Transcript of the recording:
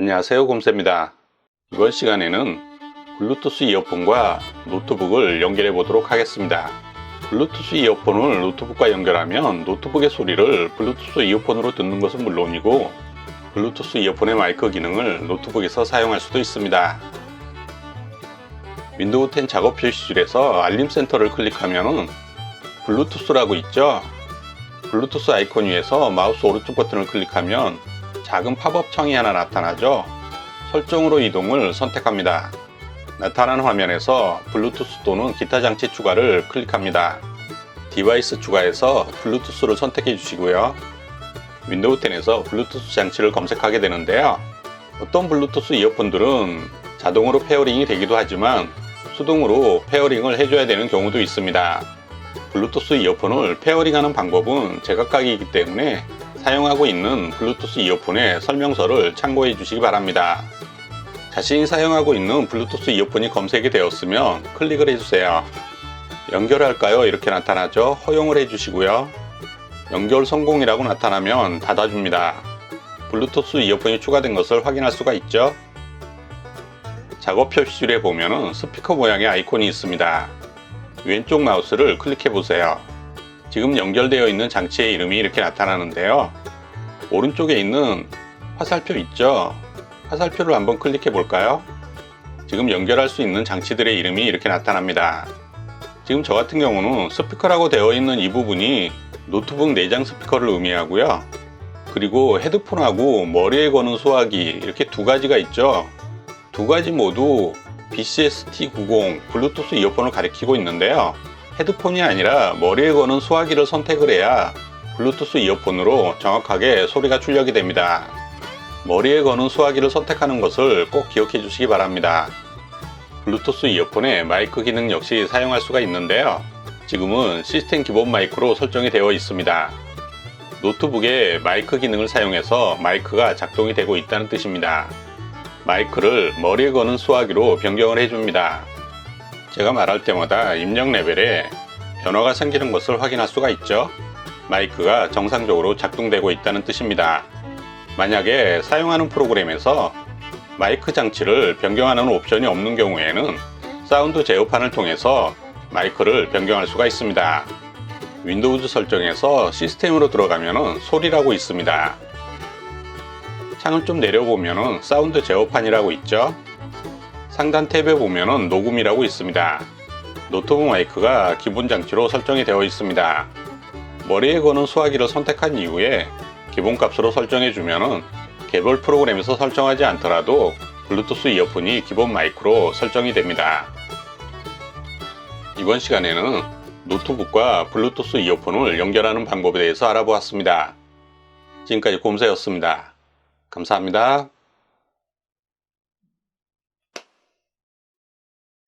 안녕하세요 곰쌤입니다. 이번 시간에는 블루투스 이어폰과 노트북을 연결해 보도록 하겠습니다. 블루투스 이어폰을 노트북과 연결하면 노트북의 소리를 블루투스 이어폰으로 듣는 것은 물론이고 블루투스 이어폰의 마이크 기능을 노트북에서 사용할 수도 있습니다. 윈도우 10 작업 표시줄에서 알림 센터를 클릭하면 블루투스라고 있죠? 블루투스 아이콘 위에서 마우스 오른쪽 버튼을 클릭하면 작은 팝업 창이 하나 나타나죠. 설정으로 이동을 선택합니다. 나타난 화면에서 블루투스 또는 기타 장치 추가를 클릭합니다. 디바이스 추가에서 블루투스를 선택해 주시고요. 윈도우 10에서 블루투스 장치를 검색하게 되는데요. 어떤 블루투스 이어폰들은 자동으로 페어링이 되기도 하지만 수동으로 페어링을 해줘야 되는 경우도 있습니다. 블루투스 이어폰을 페어링하는 방법은 제각각이기 때문에 사용하고 있는 블루투스 이어폰의 설명서를 참고해 주시기 바랍니다. 자신이 사용하고 있는 블루투스 이어폰이 검색이 되었으면 클릭을 해주세요. 연결할까요? 이렇게 나타나죠. 허용을 해주시고요. 연결 성공이라고 나타나면 닫아줍니다. 블루투스 이어폰이 추가된 것을 확인할 수가 있죠. 작업 표시줄에 보면 스피커 모양의 아이콘이 있습니다. 왼쪽 마우스를 클릭해 보세요. 지금 연결되어 있는 장치의 이름이 이렇게 나타나는데요. 오른쪽에 있는 화살표 있죠? 화살표를 한번 클릭해 볼까요? 지금 연결할 수 있는 장치들의 이름이 이렇게 나타납니다. 지금 저 같은 경우는 스피커라고 되어 있는 이 부분이 노트북 내장 스피커를 의미하고요. 그리고 헤드폰하고 머리에 거는 소화기 이렇게 두 가지가 있죠. 두 가지 모두 BCST90 블루투스 이어폰을 가리키고 있는데요. 헤드폰이 아니라 머리에 거는 소화기를 선택을 해야 블루투스 이어폰으로 정확하게 소리가 출력이 됩니다. 머리에 거는 소화기를 선택하는 것을 꼭 기억해 주시기 바랍니다. 블루투스 이어폰의 마이크 기능 역시 사용할 수가 있는데요. 지금은 시스템 기본 마이크로 설정이 되어 있습니다. 노트북에 마이크 기능을 사용해서 마이크가 작동이 되고 있다는 뜻입니다. 마이크를 머리에 거는 소화기로 변경을 해줍니다. 제가 말할 때마다 입력 레벨에 변화가 생기는 것을 확인할 수가 있죠. 마이크가 정상적으로 작동되고 있다는 뜻입니다. 만약에 사용하는 프로그램에서 마이크 장치를 변경하는 옵션이 없는 경우에는 사운드 제어판을 통해서 마이크를 변경할 수가 있습니다. 윈도우즈 설정에서 시스템으로 들어가면 소리라고 있습니다. 창을 좀 내려보면 사운드 제어판이라고 있죠. 상단 탭에 보면 녹음이라고 있습니다. 노트북 마이크가 기본 장치로 설정이 되어 있습니다. 머리에 거는 소화기를 선택한 이후에 기본값으로 설정해 주면 개별 프로그램에서 설정하지 않더라도 블루투스 이어폰이 기본 마이크로 설정이 됩니다. 이번 시간에는 노트북과 블루투스 이어폰을 연결하는 방법에 대해서 알아보았습니다. 지금까지 곰새였습니다. 감사합니다.